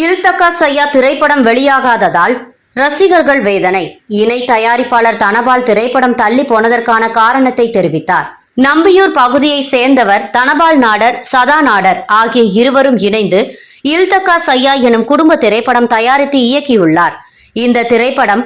இல்தக்கா சையா திரைப்படம் வெளியாகாததால் ரசிகர்கள் வேதனை. இணை தயாரிப்பாளர் தனபால் திரைப்படம் தள்ளி போனதற்கான காரணத்தை தெரிவித்தார். நம்பியூர் பகுதியை சேர்ந்தவர் தனபால் நாடர் சதா நாடர் ஆகிய இருவரும் இணைந்து இல்தக்கா சையா எனும் குடும்ப திரைப்படம் தயாரித்து இயக்கியுள்ளார். இந்த திரைப்படம்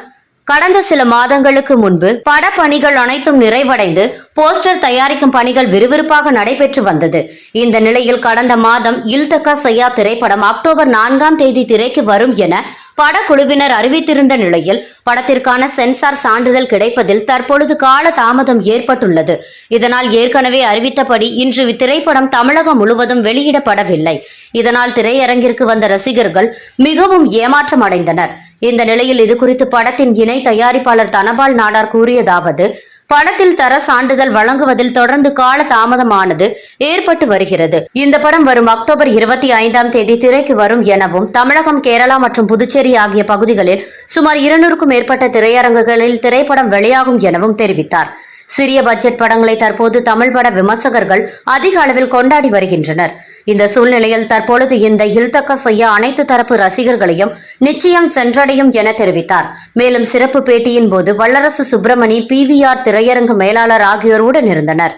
கடந்த சில மாதங்களுக்கு முன்பு படப்பணிகள் அனைத்தும் நிறைவடைந்து போஸ்டர் தயாரிக்கும் பணிகள் விறுவிறுப்பாக நடைபெற்று வந்தது. இந்த நிலையில் கடந்த மாதம் இல்தக்கா சையா திரைப்படம் அக்டோபர் நான்காம் தேதி திரைக்கு வரும் என படக்குழுவினர் அறிவித்திருந்த நிலையில் படத்திற்கான சென்சார் சான்றிதழ் கிடைப்பதில் தற்பொழுது கால தாமதம் ஏற்பட்டுள்ளது. இதனால் ஏற்கனவே அறிவித்தபடி இன்று இத்திரைப்படம் தமிழகம் முழுவதும் வெளியிடப்படவில்லை. இதனால் திரையரங்கிற்கு வந்த ரசிகர்கள் மிகவும் ஏமாற்றம் அடைந்தனர் இந்த நிலையில் இதுகுறித்து படத்தின் இணை தயாரிப்பாளர் தனபால் நாடார் கூறியதாவது படத்தில் தர சான்றிதழ் வழங்குவதில் தொடர்ந்து கால தாமதமானது ஏற்பட்டு வருகிறது. இந்த படம் வரும் அக்டோபர் இருபத்தி ஐந்தாம் தேதி திரைக்கு வரும் எனவும் தமிழகம் கேரளா மற்றும் புதுச்சேரி ஆகிய பகுதிகளில் சுமார் இருநூறுக்கும் மேற்பட்ட திரையரங்குகளில் திரைப்படம் வெளியாகும் எனவும் தெரிவித்தார். சிறிய பட்ஜெட் படங்களை தற்போது தமிழ் பட விமர்சகர்கள் அதிக அளவில் கொண்டாடி வருகின்றனர். இந்த சூழ்நிலையில் தற்பொழுது இந்த இல்தக்க செய்ய அனைத்து தரப்பு ரசிகர்களையும் நிச்சயம் சென்றடையும் என தெரிவித்தார். மேலும் சிறப்பு பேட்டியின் போது வல்லரசு சுப்பிரமணி பிவிஆர் திரையரங்கு மேலாளர் ஆகியோருடன் இருந்தனர்.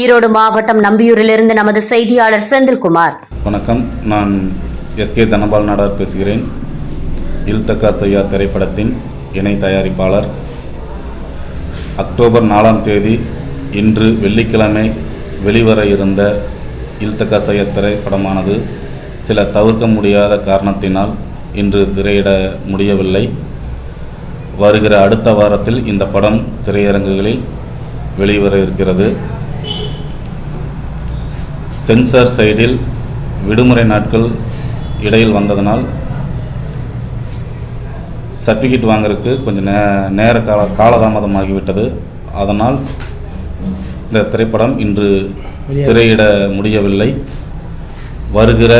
ஈரோடு மாவட்டம் நம்பியூரிலிருந்து நமது செய்தியாளர் செந்தில்குமார். வணக்கம். நான் எஸ் கே தனபால் நாடார் பேசுகிறேன். இல்தக்கா செய்யா திரைப்படத்தின் இணை தயாரிப்பாளர். அக்டோபர் நாலாம் தேதி இன்று வெள்ளிக்கிழமை வெளிவர இருந்த இல்தக்கா திரைப்படமானது சில தவிர்க்க முடியாத காரணத்தினால் இன்று திரையிட முடியவில்லை. வருகிற அடுத்த வாரத்தில் இந்த படம் திரையரங்குகளில் வெளிவர இருக்கிறது. சென்சார் சைடில் விடுமுறை நாட்கள் இடையில் வந்ததனால் சர்டிஃபிகேட் வாங்குறதுக்கு கொஞ்சம் நே நேர கால காலதாமதமாகிவிட்டது. அதனால் இந்த திரைப்படம் இன்று திரையிட முடியவில்லை. வருகிற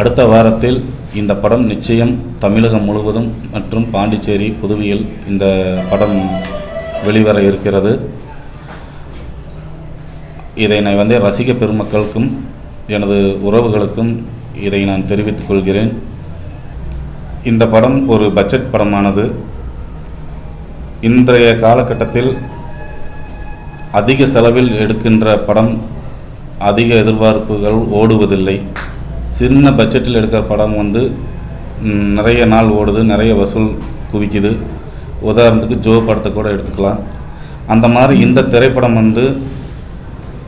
அடுத்த வாரத்தில் இந்த படம் நிச்சயம் தமிழகம் முழுவதும் மற்றும் பாண்டிச்சேரி புதுவையில் இந்த படம் வெளிவர இருக்கிறது. இதை நான் வந்து ரசிக பெருமக்களுக்கும் எனது உறவுகளுக்கும் இதை நான் தெரிவித்துக் கொள்கிறேன். இந்த படம் ஒரு பட்ஜெட் படமானது. இன்றைய காலகட்டத்தில் அதிக செலவில் எடுக்கின்ற படம் அதிக எதிர்பார்ப்புகள் ஓடுவதில்லை. சின்ன பட்ஜெட்டில் எடுக்கிற படம் வந்து நிறைய நாள் ஓடுது நிறைய வசூல் குவிக்குது. உதாரணத்துக்கு ஜோ படத்தை கூட எடுத்துக்கலாம். அந்த மாதிரி இந்த திரைப்படம் வந்து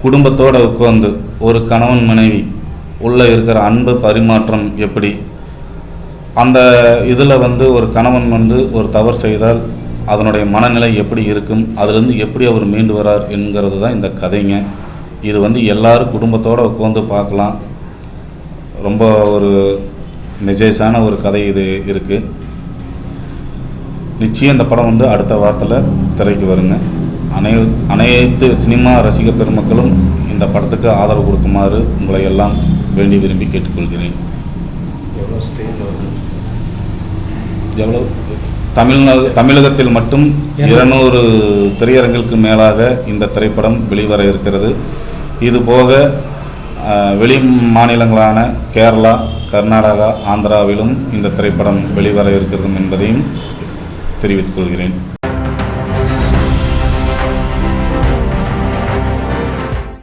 குடும்பத்தோடு உட்காந்து ஒரு கணவன் மனைவி உள்ளே இருக்கிற அன்பு பரிமாற்றம் எப்படி? அந்த இதில் வந்து ஒரு கணவன் வந்து ஒரு தவறு செய்தால் அதனுடைய மனநிலை எப்படி இருக்கும் அதிலிருந்து எப்படி அவர் மீண்டு வரார் என்கிறது தான் இந்த கதைங்க. இது வந்து எல்லாரும் குடும்பத்தோடு உட்காந்து பார்க்கலாம். ரொம்ப ஒரு நிஜேஷான ஒரு கதை இது இருக்குது நிச்சயம் இந்த படம் வந்து அடுத்த வாரத்தில் திரைக்கு வருங்க. அனை அனைத்து சினிமா ரசிக பெருமக்களும் இந்த படத்துக்கு ஆதரவு கொடுக்குமாறு உங்களை எல்லாம் வேண்டி விரும்பி கேட்டுக்கொள்கிறேன். எவ்வளோ தமிழ்நாடு தமிழகத்தில் மட்டும் இருநூறு திரையரங்குகளுக்கு மேலாக இந்த திரைப்படம் வெளிவர இருக்கிறது. இது போக அஹ், வெளி மாநிலங்களான கேரளா கர்நாடகா ஆந்திராவிலும் இந்த திரைப்படம் வெளிவர இருக்கிறது என்பதையும் தெரிவித்துக் கொள்கிறேன்.